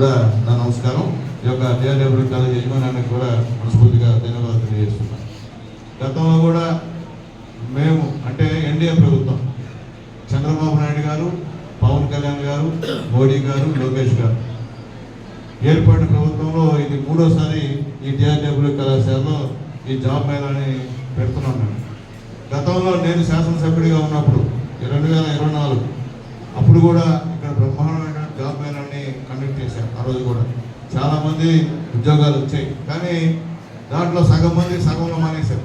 కూడా నా నమస్కారం. ఈ యొక్క డిఆర్డబ్ల్యూ కాలేజ్ యజమానానికి కూడా మనస్ఫూర్తిగా ధన్యవాదాలు తెలియజేస్తున్నాను. గతంలో కూడా మేము అంటే ఎన్డీఏ ప్రభుత్వం చంద్రబాబు నాయుడు గారు పవన్ కళ్యాణ్ గారు మోడీ గారు లోకేష్ గారు ఏర్పాటు ప్రభుత్వంలో ఇది మూడోసారి ఈ డిఆర్డబ్ల్యూ కళాశాలలో ఈ జాబ్ మేళాని పెడుతున్నాం మేము. గతంలో నేను శాసనసభ్యుడిగా ఉన్నప్పుడు రెండు వేల ఇరవై నాలుగు అప్పుడు కూడా ఇక్కడ బ్రహ్మాండమైన కండక్ట్ చేశాం ఆ రోజు కూడా. చాలామంది ఉద్యోగాలు వచ్చాయి. కానీ దాంట్లో సగం మంది సగంలో మానేశారు.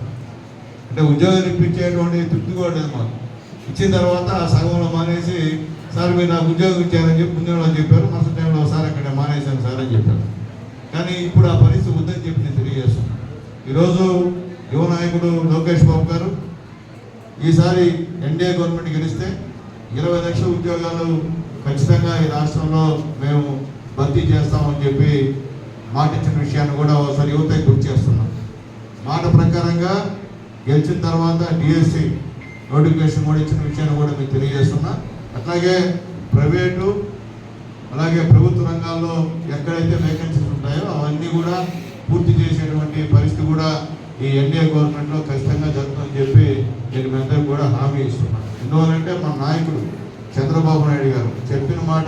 అంటే ఉద్యోగాలు ఇప్పించేటువంటి తృప్తి కూడా లేదు మాకు. ఇచ్చిన తర్వాత ఆ సగంలో మానేసి సార్ మీరు నాకు ఉద్యోగం ఇచ్చారని చెప్పి ముందు చెప్పారు. మరుసటి టైంలో సార్ అక్కడ మానేశాను సార్ అని చెప్పారు. కానీ ఇప్పుడు ఆ పరిస్థితి ఉందని చెప్పి నేను తెలియజేస్తున్నాను. ఈరోజు యువ నాయకుడు లోకేష్ బాబు గారు ఈసారి ఎన్డీఏ గవర్నమెంట్ గెలిస్తే ఇరవై లక్షల ఉద్యోగాలు ఖచ్చితంగా ఈ రాష్ట్రంలో మేము భర్తీ చేస్తామని చెప్పి మాటించిన విషయాన్ని కూడా ఒకసారి యువతకి గుర్తు చేస్తున్నాం. మాట ప్రకారంగా గెలిచిన తర్వాత డిఎస్సి నోటిఫికేషన్ కూడా ఇచ్చిన విషయాన్ని కూడా మీకు తెలియజేస్తున్నా. అట్లాగే ప్రైవేటు అలాగే ప్రభుత్వ రంగాల్లో ఎక్కడైతే వేకెన్సీస్ ఉంటాయో అవన్నీ కూడా పూర్తి చేసేటువంటి పరిస్థితి కూడా ఈ ఎన్డీఏ గవర్నమెంట్లో ఖచ్చితంగా జరుగుతుందని చెప్పి నేను మీ అందరికీ కూడా హామీ ఇస్తున్నాను. ఎందువల్లంటే మన నాయకుడు చంద్రబాబు నాయుడు గారు చెప్పిన మాట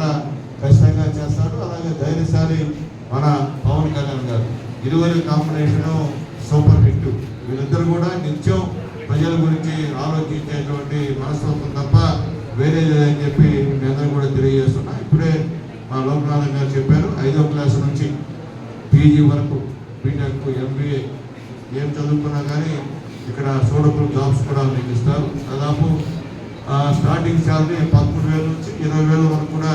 ఖచ్చితంగా చేస్తాడు. అలాగే ధైర్యశాలి మన పవన్ కళ్యాణ్ గారు. ఇరువురి కాంబినేషను సూపర్ హిట్ వీళ్ళిద్దరు కూడా నిత్యం ప్రజల గురించి ఆలోచించేటువంటి మనస్తత్వం తప్ప వేరే లేదని చెప్పి మీ అందరూ కూడా తెలియజేస్తున్నా. ఇప్పుడే మా లోకనాథన్ గారు చెప్పారు ఐదో క్లాస్ నుంచి పీజీ వరకు బీటెక్ ఎంబీఏ ఏం చదువుకున్నా కానీ ఇక్కడ సోడపుల్ జాబ్స్ కూడా మీకు ఇస్తారు. దాదాపు స్టార్టింగ్ శాలరీ పదమూడు వేల నుంచి ఇరవై వేల వరకు కూడా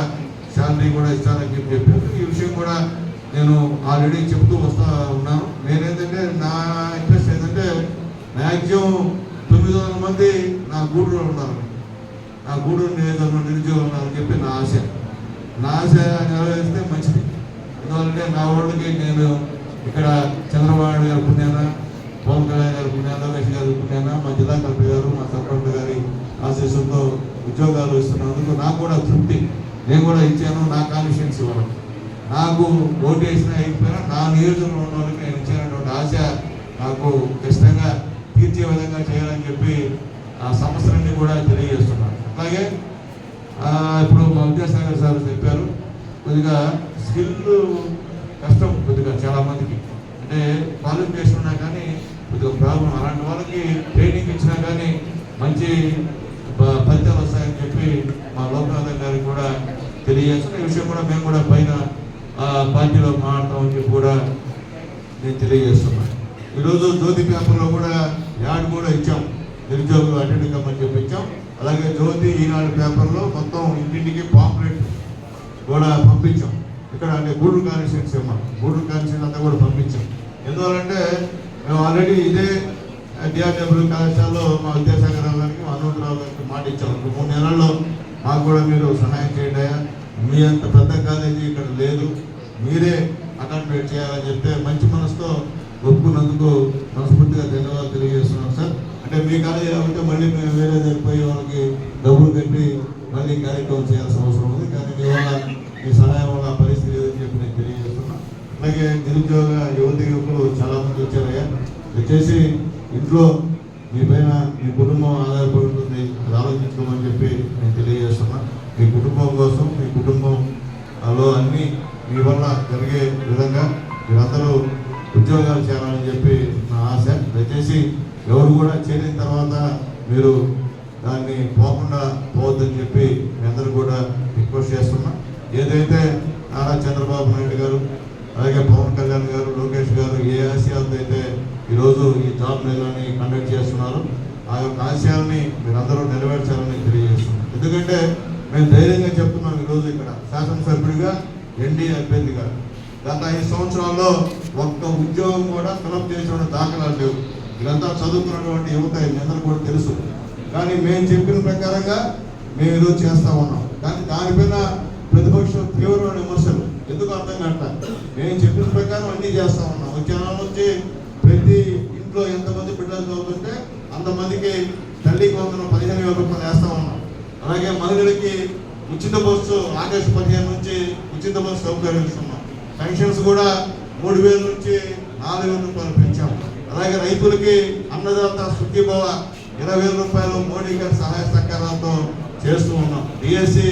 శాలరీ కూడా ఇస్తానని చెప్పి చెప్పారు. ఈ విషయం కూడా నేను ఆల్రెడీ చెప్తూ వస్తా ఉన్నాను. నేనేంటంటే నా ఇంట్రెస్ట్ ఏంటంటే మ్యాక్సిమం తొమ్మిది వందల మంది నా గూడూరులో ఉన్నారు. నా గూడూరు నియోజకవర్గం నిరుద్యోగులు ఉన్నారని చెప్పి నా ఆశ. నా ఆశ నెరవేరిస్తే మంచిది. ఎందుకంటే నా వాళ్ళకి నేను ఇక్కడ చంద్రబాబు గారు పుణ్యాన పవన్ కళ్యాణ్ గారు పుణ్యాన లోకేష్ గారు పుణ్యాన మా జిల్లా కలెక్టర్ గారు మా సర్పంచ్ గారి ఆశీస్సులతో ఉద్యోగాలు ఇస్తున్నందుకు నాకు కూడా తృప్తి. నేను కూడా ఇచ్చాను నా కాన్ఫిడెన్స్ ఇవ్వడం. నాకు ఓటు వేసిన అయిపోయినా నా నియోజకవర్గంలో ఉన్న వాళ్ళకి నేను ఇచ్చినటువంటి ఆశ నాకు ఖచ్చితంగా తీర్చే విధంగా చేయాలని చెప్పి ఆ సమస్యలన్నీ కూడా తెలియజేస్తున్నాను. అలాగే ఇప్పుడు మా విద్యాసాగర్ సార్ చెప్పారు కొద్దిగా స్కిల్ కష్టం కొద్దిగా చాలామందికి. అంటే క్వాలిఫికేషన్ ఉన్నా కానీ కొద్దిగా ప్రాబ్లం. అలాంటి వాళ్ళకి ట్రైనింగ్ ఇచ్చినా కానీ మంచి ఫలితాలు వస్తాయని చెప్పి మా లోకనాథన్ గారికి కూడా తెలియజేస్తున్న ఈ విషయం కూడా మేము కూడా పైన ఆ, పార్టీలో మాట్లాడతామని చెప్పి కూడా నేను తెలియజేస్తున్నాను ఈరోజు జ్యోతి పేపర్లో కూడా యాడ్ కూడా ఇచ్చాం. నిరుద్యోగులు అటెండ్ కమ్మని చెప్పి ఇచ్చాం. అలాగే జ్యోతి ఈనాడు పేపర్లో మొత్తం ఇంటింటికి పాంప్లెట్ కూడా పంపించాం. ఇక్కడ అంటే గూడూరు కాన్స్టిట్యూన్సీ అమ్మ గూడూరు కాన్స్టిట్యూన్సీ అంతా కూడా పంపించాం. ఎందువల్లంటే మేము ఆల్రెడీ ఇదే డిఆర్డబ్ల్యూ కళాశాలలో మా విద్యాసాగర్ రావు గారికి మా హనుమంతరావు గారికి మాట ఒక మూడు నెలల్లో మాకు కూడా మీరు సహాయం చేయండి మీ అంత పెద్ద కాలేజీ ఇక్కడ లేదు. మీరే అకామిడేట్ చేయాలని చెప్తే మంచి మనసుతో ఒప్పుకున్నందుకు మనస్ఫూర్తిగా ధన్యవాదాలు తెలియజేస్తున్నాం సార్. అంటే మీ కాలేజీ కాబట్టి మళ్ళీ మేము వేరే దగ్గర పోయి వాళ్ళకి డబ్బులు కట్టి మళ్ళీ కార్యక్రమం చేయాల్సిన అవసరం ఉంది. కానీ మీ వల్ల మీ సహాయం వల్ల పరిస్థితి లేదని చెప్పి నేను తెలియజేస్తున్నాను అలాగే నిరుద్యోగ యువతి యువకులు చాలా మంది వచ్చారయ్యా. వచ్చేసి ఇంట్లో మీ పైన మీ కుటుంబం ఆధారపడి ఉంటుంది అది ఆలోచించుకోమని చెప్పి నేను తెలియజేస్తున్నా. మీ కుటుంబం కోసం మీ కుటుంబంలో అన్నీ మీ వల్ల జరిగే విధంగా మీరందరూ ఉద్యోగాలు చేయాలని చెప్పి నా ఆశ. దయచేసి ఎవరు కూడా చేరిన తర్వాత మీరు దాన్ని పోకుండా పోవద్దని చెప్పి మీ అందరూ కూడా రిక్వెస్ట్ చేస్తున్నా ఏదైతే నారా చంద్రబాబు నాయుడు గారు అలాగే పవన్ కళ్యాణ్ గారు లోకేష్ గారు ఏ ఆశయాలతో అయితే ఈరోజు ఈ జాబ్ మేళాని కండక్ట్ చేస్తున్నారు. ఆ యొక్క ఆశయాల్ని మీరందరూ నెరవేర్చాలని తెలియజేస్తున్నాం. ఎందుకంటే మేము ధైర్యంగా చెప్తున్నాం ఈరోజు ఇక్కడ శాసనసభ్యుడిగా ఎన్డీ అభ్యర్థిగా గత ఐదు సంవత్సరాల్లో ఒక్క ఉద్యోగం కూడా ఫిలప్ చేసిన దాఖలాలు లేవు. ఇదంతా చదువుకున్నటువంటి యువత మీ కూడా తెలుసు. కానీ మేము చెప్పిన ప్రకారంగా మేము ఈరోజు చేస్తా ఉన్నాం. కానీ దానిపైన ప్రతిపక్షం తీవ్రమైన విమర్శలు. ఎందుకు అర్థం కట్ట మేము చెప్పిన ప్రకారం అన్నీ చేస్తా ఉన్నాం. మధ్యాహ్నం నుంచి ప్రతి ఇంట్లో ఎంతమంది బిడ్డలు చదువుతుంటే అంతమందికి తల్లికి వందనం పదిహేను వేల రూపాయలు వేస్తా ఉన్నాం. అలాగే మహిళలకి ఉచిత బస్సు ఆగస్టు పదిహేను నుంచి ఉచిత బస్సు సౌకర్యం ఇస్తున్నాం. పెన్షన్స్ కూడా మూడు వేల నుంచి నాలుగు వేల రూపాయలు పెంచాం. అలాగే రైతులకి అన్నదాత సుఖీభవ ఇరవై వేల రూపాయలు మోడీ గారి సహాయ సహకారాలతో చేస్తూ ఉన్నాం. డిఎస్సి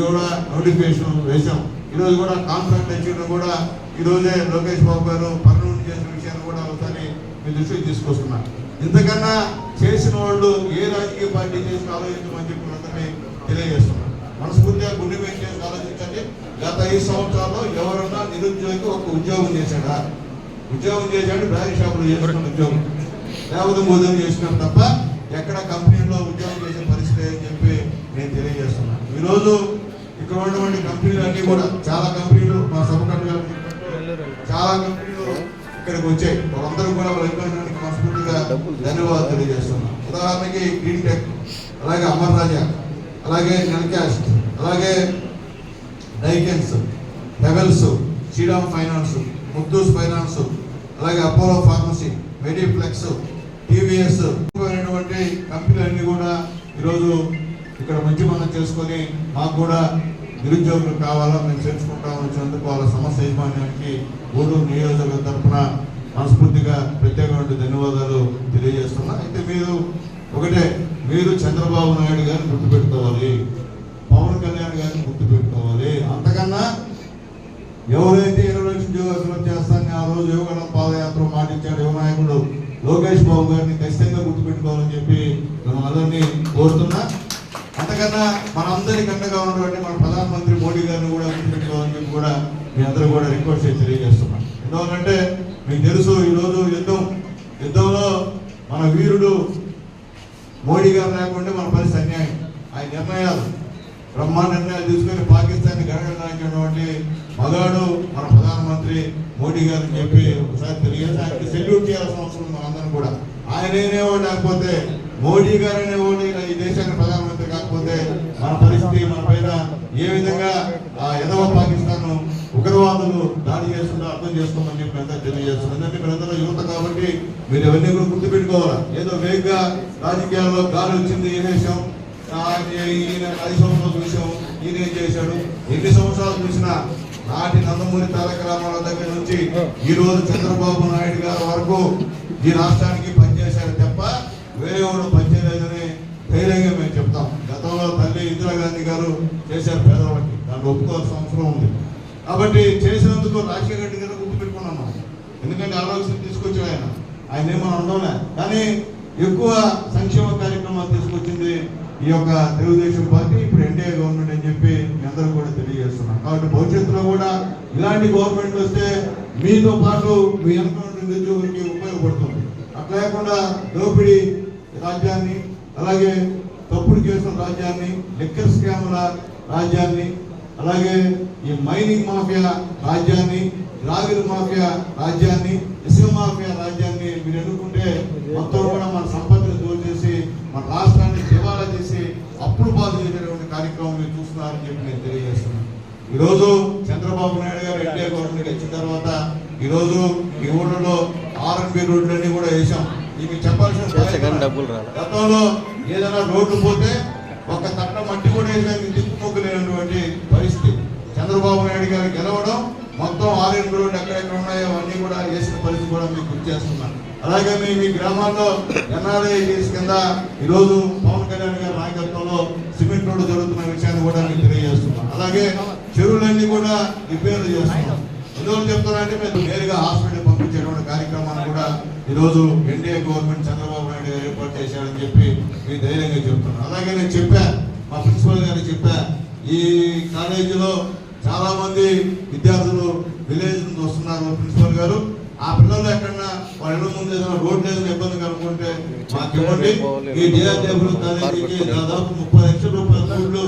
కూడా నోటిఫికేషన్ వేశాం. ఈరోజు కూడా కాంట్రాక్ట్ ఇచ్చిన కూడా ఈరోజే లోకేష్ బాబు గారు పర్మనెంట్ చేసిన విషయాన్ని కూడా ఒకసారి మీ దృష్టికి తీసుకొస్తున్నా. ఇంతకన్నా చేసిన వాళ్ళు ఏ రాజకీయ పార్టీ చేసి ఆలోచించమని చెప్పి అందరినీ తెలియజేస్తున్నాం. మనస్ఫూర్తిగా గుండె మీద చేసి ఆలోచించండి. గత ఐదు సంవత్సరాల్లో ఎవరన్నా నిరుద్యోగి ఒక ఉద్యోగం చేశాడా? ఉద్యోగం చేశాడు బ్యాంక్ షాపులో చేసుకున్న ఉద్యోగం. లేకపోతే ఉద్యోగం చేసినాం తప్ప ఎక్కడ కంపెనీలో ఉద్యోగం చేసే పరిస్థితి అని చెప్పి నేను తెలియజేస్తున్నాను ఈరోజు ఇక్కడ కంపెనీలు అన్నీ కూడా చాలా కంపెనీలు మా సభకట్టు చాలా కంపెనీలు ఇక్కడికి వచ్చాయి. వాళ్ళందరూ కూడా వాళ్ళ యజమానికి మనస్ఫూర్తిగా ధన్యవాదాలు తెలియజేస్తున్నాం. ఉదాహరణకి గ్రీన్ టెక్ అలాగే అమర్ రాజా అలాగే నెల్కాస్ట్ అలాగే Daikens Havells Sriram finance Muthoots finance అలాగే అపోలో ఫార్మసీ మెడిప్లెక్స్ టీవీఎస్ అనేటువంటి కంపెనీలన్నీ కూడా ఈరోజు ఇక్కడ మంచి మనం చేసుకొని మాకు కూడా నిరుద్యోగులు కావాలా మేము చేర్చుకుంటామని వచ్చినందుకు వాళ్ళ సమస్య యజమాన్యానికి గూడూరు నియోజకవర్గం తరఫున మనస్ఫూర్తిగా ప్రత్యేకమైన ధన్యవాదాలు తెలియజేస్తున్నా. అయితే మీరు ఒకటే మీరు చంద్రబాబు నాయుడు గారిని గుర్తుపెట్టుకోవాలి పవన్ కళ్యాణ్ గారిని గుర్తుపెట్టుకోవాలి అంతకన్నా ఎవరైతే ఇరవై లక్షల ఉద్యోగస్తులు చేస్తానని ఆ రోజు యువగణం పాదయాత్ర మాటిచ్చాడు యువ నాయకుడు లోకేష్ బాబు గారిని ఖచ్చితంగా గుర్తుపెట్టుకోవాలని చెప్పి మిమ్మల్ని అందరినీ కోరుతున్నా. అంతకన్నా మనందరి కండగా ఉన్నటువంటి మన ప్రధానమంత్రి మోడీ గారిని కూడా గుర్తుపెట్టుకోవాలని చెప్పి కూడా మీ అందరూ కూడా రిక్వెస్ట్ చేసి తెలియజేస్తున్నాం. ఎందుకంటే మీకు తెలుసు ఈరోజు యుద్ధం యుద్ధంలో మన వీరుడు మోడీ గారు లేకుంటే మన పరిస్థితి అన్యాయం. ఆయన నిర్ణయాలు బ్రహ్మా నిర్ణయాలు తీసుకొని పాకిస్తాన్ గడగడానికి మగాడు మన ప్రధానమంత్రి మోడీ గారు అని చెప్పి ఒకసారి తెలియదు ఆయనకి సెల్యూట్ చేయాల్సిన అవసరం ఉంది మనందరం కూడా. ఆయన అనేవాడు లేకపోతే మోడీ గారు అనేవాడు ఈ దేశానికి ప్రధానమంత్రి కాకపోతే మన పరిస్థితి మన పైన ఏ విధంగా ఆ ఎదవ పాకి ఉగ్రవాదులు దాడి చేస్తుందో అర్థం చేసుకోమని చెప్పి అంతా తెలియజేస్తుంది ఎందుకంటే మీరందరూ యువత కాబట్టి మీరు ఎవరిని కూడా గుర్తుపెట్టుకోవాలా? ఏదో వేగంగా రాజకీయాల్లో గాలి వచ్చింది ఏ విషయం ఈయన ఐదు సంవత్సరాలు చూసాం ఈయన ఏం చేశాడు. ఎన్ని సంవత్సరాలు చూసినా నాటి నందమూరి తారక రామారావు దగ్గర నుంచి ఈ రోజు చంద్రబాబు నాయుడు గారి వరకు ఈ రాష్ట్రానికి పనిచేశారు తప్ప వేరే ఎవరు పనిచేయలేదని ధైర్యంగా మేము చెప్తాం. గతంలో తల్లి ఇందిరాగాంధీ గారు చేశారు పేదవాళ్ళకి. దాన్ని ఒప్పుకోవాల్సిన అవసరం ఉంది. కాబట్టి చేసినందుకు రాజశేఖర రెడ్డి గారు గుర్తుపెట్టుకున్నాం మనం. ఎందుకంటే ఆలోచన తీసుకొచ్చాడు ఆయన. ఆయన ఏమో ఉండవులే కానీ ఎక్కువ సంక్షేమ కార్యక్రమాలు తీసుకొచ్చింది ఈ యొక్క తెలుగుదేశం పార్టీ ఇప్పుడు ఎన్డీఏ గవర్నమెంట్ అని చెప్పి మీ అందరూ కూడా తెలియజేస్తున్నాం కాబట్టి భవిష్యత్తులో కూడా ఇలాంటి గవర్నమెంట్ వస్తే మీతో పాటు మీ వెనక నిరుద్యోగులకి ఉపయోగపడుతుంది. అట్లా లేకుండా దోపిడీ రాజ్యాన్ని అలాగే తప్పుడు కేసుల రాజ్యాన్ని లెక్కర్ స్కాముల రాజ్యాన్ని అలాగే ఈ మైనింగ్ మాఫియా రాజ్యాన్ని రాగిల మాఫియా రాజ్యాన్ని ఇసుక మాఫియా రాజ్యాన్ని మీరు ఎన్నుకుంటే మొత్తం కూడా మన సంపదను దోచేసి మన రాష్ట్రాన్ని దివాలా చేసి అప్పులు పాలు చేసేటువంటి కార్యక్రమం మీరు చూస్తున్నారని చెప్పి నేను తెలియజేస్తున్నాను. ఈరోజు చంద్రబాబు నాయుడు గారు ఎన్డీఏ గవర్నమెంట్ వచ్చిన తర్వాత ఈరోజు ఈ ఊళ్ళలో ఆర్ఎన్బి రోడ్లన్నీ కూడా వేసాం మీకు చెప్పాల్సిన. గతంలో ఏదైనా రోడ్లు పోతే ఒక తట్ట మట్టి కూడా వేసానికి దిక్కుమొక్కలేనటువంటి పరిస్థితి. చంద్రబాబు నాయుడు గారు గెలవడం మొత్తం ఆర్ఎన్ ఎక్కడెక్కడ ఉన్నాయో అవన్నీ కూడా వేసిన పరిస్థితి కూడా మీకు గుర్తు చేస్తున్నాను. అలాగే మీ మీ గ్రామాల్లో ఎన్ఆర్ఐ కింద ఈరోజు పవన్ కళ్యాణ్ గారి నాయకత్వంలో సిమెంట్ రోడ్డు జరుగుతున్న విషయాన్ని కూడా మీకు తెలియజేస్తున్నాం అలాగే చెరువులన్నీ కూడా రిపేర్లు చేస్తున్నాం. ఎందువల్ల చెప్తున్నారంటే మేము నేరుగా హాస్పిటల్ పంపించేటువంటి కార్యక్రమాన్ని కూడా ఈరోజు ఎన్డీఏ గవర్నమెంట్ చంద్రబాబు నాయుడు గారు ఏర్పాటు చేశారని చెప్పి మీ ధైర్యంగా చెప్తున్నాను. అలాగే నేను చెప్పా మా ప్రిన్సిపల్ గారు చెప్పా ఈ కాలేజీలో చాలా మంది విద్యార్థులు విలేజ్ నుంచి వస్తున్నారు ప్రిన్సిపల్ గారు. ఆ పిల్లలు ఎక్కడన్నా వాళ్ళ ముందు ఏదైనా రోడ్ ఏదైనా ఇబ్బంది కనుక్కుంటే మాకు ఇవ్వండి. ఈ డిఆర్డబ్ల్యూ కాలేజీకి దాదాపు ముప్పై లక్షల రూపాయల ఫీజులు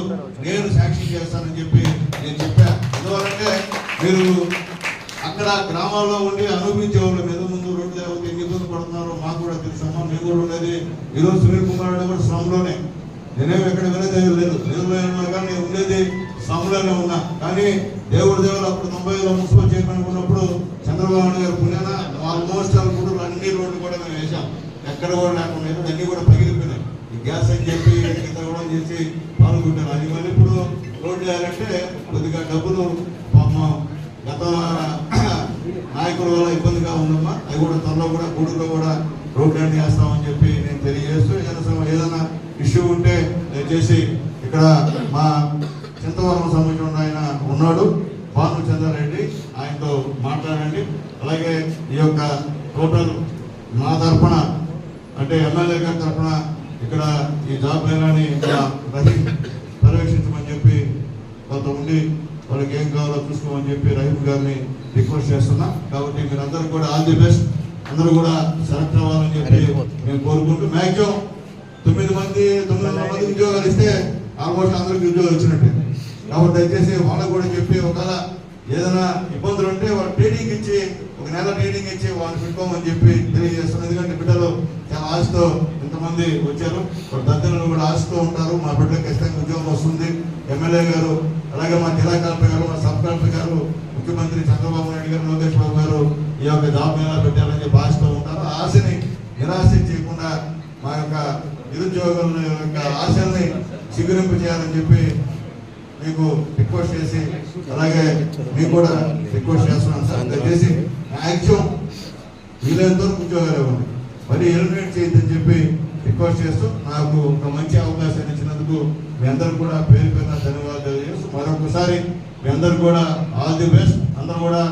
నేను శాంక్షన్ చేస్తానని చెప్పి నేను చెప్పా. ఎందువల్లంటే మీరు అక్కడ గ్రామాల్లో ఉండి అనుభవించే వాళ్ళు మీద ముందు రోడ్లు లేకపోతే ఎన్ని ఇబ్బంది పడుతున్నారో మాకు కూడా తెలుసమ్మా మేము కూడా ఉండేది. ఈరోజు సునీల్ కుమార్ రెడ్డి కూడా శ్రమలోనే. నేనేమి ఎక్కడ వినేది లేదు. తెలుగులో ఉన్నా కానీ ఉండేది సములోనే ఉన్నా. కానీ దేవుడు దేవుడు అప్పుడు తొంభైలో మున్సిపల్ చైర్మన్ ఉన్నప్పుడు చంద్రబాబు నాయుడు గారు పుణ్యాన ఆల్మోస్ట్ ఆల్ మూడు అన్ని రోడ్లు కూడా మేము వేసాం ఎక్కడ కూడా లేకుండా అన్ని కూడా పగిలిపోయినాయి. ఈ గ్యాస్ అని చెప్పి కూడా చేసి పాల్గొంటారు. అది మళ్ళీ ఇప్పుడు రోడ్లు వేయాలంటే కొద్దిగా డబ్బులు గత నాయకుల వల్ల ఇబ్బందిగా ఉందమ్మా. అవి కూడా త్వరలో కూడా గూడులో కూడా అన్ని వేస్తామని మా తరఫున అంటే ఎమ్మెల్యే గారి తరఫున ఇక్కడ ఈ జాబ్ మేళాని ఇక్కడ రహీం పర్యవేక్షించమని చెప్పి కొంత ఉండి వాళ్ళకి ఏం కావాలో చూసుకోమని చెప్పి రహీం గారిని రిక్వెస్ట్ చేస్తున్నా. కాబట్టి మీరందరూ కూడా ఆల్ ది బెస్ట్. అందరూ కూడా సెలెక్ట్ అవ్వాలని చెప్పి మేము కోరుకుంటూ మ్యాక్సిమం తొమ్మిది మంది తొమ్మిది మంది ఉద్యోగాలు ఇస్తే ఆల్మోస్ట్ అందరికి ఉద్యోగాలు వచ్చినట్టే. కాబట్టి దయచేసి వాళ్ళకు కూడా చెప్పి ఒకవేళ ఏదైనా ఇబ్బందులు ఉంటే వాళ్ళు ట్రైనింగ్ ట్రైనింగ్ ఇచ్చి వాళ్ళని పెట్టుకోమని చెప్పి తెలియజేస్తున్నాం ఎందుకంటే బిడ్డలు చాలా ఆశతో ఇంతమంది వచ్చారు. వాళ్ళు కూడా ఆశతో ఉంటారు. మా బిడ్డలకు ఖచ్చితంగా ఉద్యోగం వస్తుంది. ఎమ్మెల్యే గారు అలాగే మా జిల్లా కలెక్టర్ గారు మా సబ్ కలెక్టర్ గారు ముఖ్యమంత్రి చంద్రబాబు నాయుడు గారు లోకేష్ బాబు గారు ఈ యొక్క జాబ్ మేళా పెట్టాలని చెప్పి ఆశతో ఉంటారు. ఆ ఆశని నిరాశ చేయకుండా మా యొక్క నిరుద్యోగుల యొక్క ఆశల్ని చిగురింపు చేయాలని చెప్పి మీకు రిక్వెస్ట్ చేసి అలాగే మీకు కూడా రిక్వెస్ట్ చేస్తున్నాను సార్. దయచేసి మ్యాక్సిమం వీలైనంత వరకు ఉద్యోగాలు ఇవ్వండి. మరి ఎలిమినేట్ చేయొద్దని చెప్పి రిక్వెస్ట్ చేస్తూ నాకు ఒక మంచి అవకాశాన్ని ఇచ్చినందుకు మీ అందరు కూడా పేరు పేరున ధన్యవాదాలు తెలియజేస్తూ మరొకసారి మీ అందరు కూడా ఆల్ ది బెస్ట్ అందరూ కూడా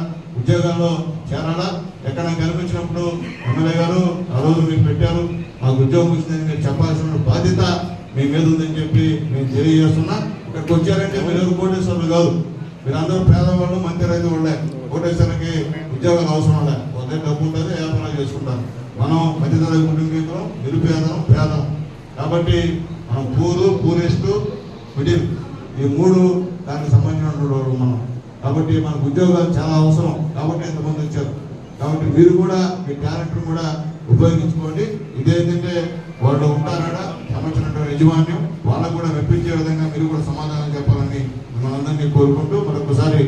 ఉద్యోగాల్లో చేరాలా? ఎక్కడ కనిపించినప్పుడు ఎమ్మెల్యే గారు ఆ రోజు మీరు పెట్టారు. మాకు ఉద్యోగం వచ్చిందని మీరు చెప్పాల్సిన బాధ్యత మీ మీద ఉందని చెప్పి నేను తెలియజేస్తున్నా. ఇక్కడికి వచ్చారంటే మీరు ఎవరు కోటేశ్వరులు కాదు. మీరందరూ పేదవాళ్ళు మంచి రైతు వాళ్ళే. కోటేశ్వరికి ఉద్యోగాలు అవసరం లే ఒకే డబ్బు ఉంటుంది వ్యాపారం చేసుకుంటారు. మనం మధ్యతరగతి కుటుంబీకులం నిరుపేదం పేదం కాబట్టి మనం పూరు పూరిస్తూ మిడిల్. ఈ మూడు దానికి సంబంధించిన మనం. కాబట్టి మనకు ఉద్యోగాలు చాలా అవసరం. కాబట్టి ఎంతమంది వచ్చారు? కాబట్టి మీరు కూడా మీ టాలెంట్ను కూడా ఉపయోగించుకోండి. ఇదేంటంటే వాళ్ళు ఉంటారట సంబంధించినటువంటి యజమాన్యం వాళ్ళకు కూడా మెప్పించే విధంగా మీరు కూడా సమాధానం చెప్పాలని మనందరినీ కోరుకుంటూ మరొకసారి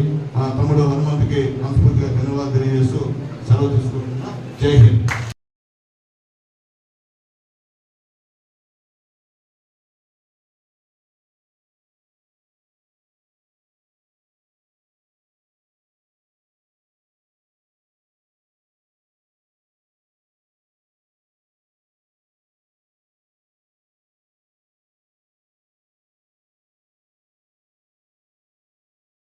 తమ్ముడు హనుమంతుకి మనస్ఫూర్తిగా ధన్యవాదాలు తెలియజేస్తూ సెలవు తీసుకుంటున్నా. జై హింద్.